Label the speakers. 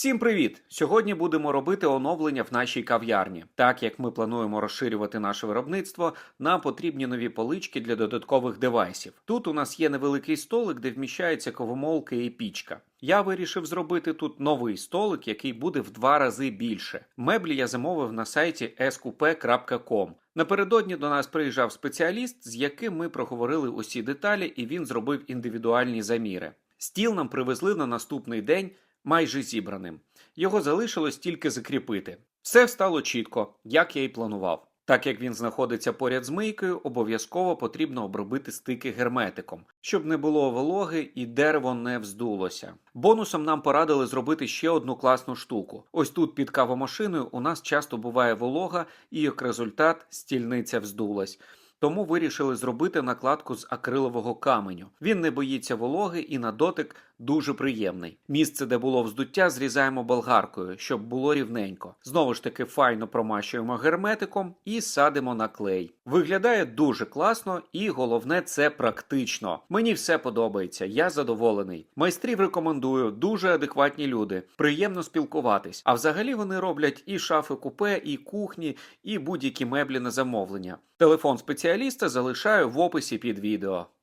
Speaker 1: Всім привіт! Сьогодні будемо робити оновлення в нашій кав'ярні, так як ми плануємо розширювати наше виробництво, нам потрібні нові полички для додаткових девайсів. Тут у нас є невеликий столик, де вміщаються ковомолки і пічка. Я вирішив зробити тут новий столик, який буде в два рази більше. Меблі я замовив на сайті sqp.com. Напередодні до нас приїжджав спеціаліст, з яким ми проговорили усі деталі, і він зробив індивідуальні заміри. Стіл нам привезли на наступний день майже зібраним. Його залишилось тільки закріпити. Все стало чітко, як я і планував. Так як він знаходиться поряд з мийкою, обов'язково потрібно обробити стики герметиком, щоб не було вологи і дерево не вздулося. Бонусом нам порадили зробити ще одну класну штуку. Ось тут під кавомашиною у нас часто буває волога, і як результат стільниця вздулась. Тому вирішили зробити накладку з акрилового каменю. Він не боїться вологи і на дотик дуже приємний. Місце, де було вздуття, зрізаємо болгаркою, щоб було рівненько. Знову ж таки, файно промащуємо герметиком і садимо на клей. Виглядає дуже класно, і головне, це практично. Мені все подобається, я задоволений. Майстрів рекомендую, дуже адекватні люди. Приємно спілкуватись. А взагалі вони роблять і шафи купе, і кухні, і будь-які меблі на замовлення. Телефон спеціаліста залишаю в описі під відео.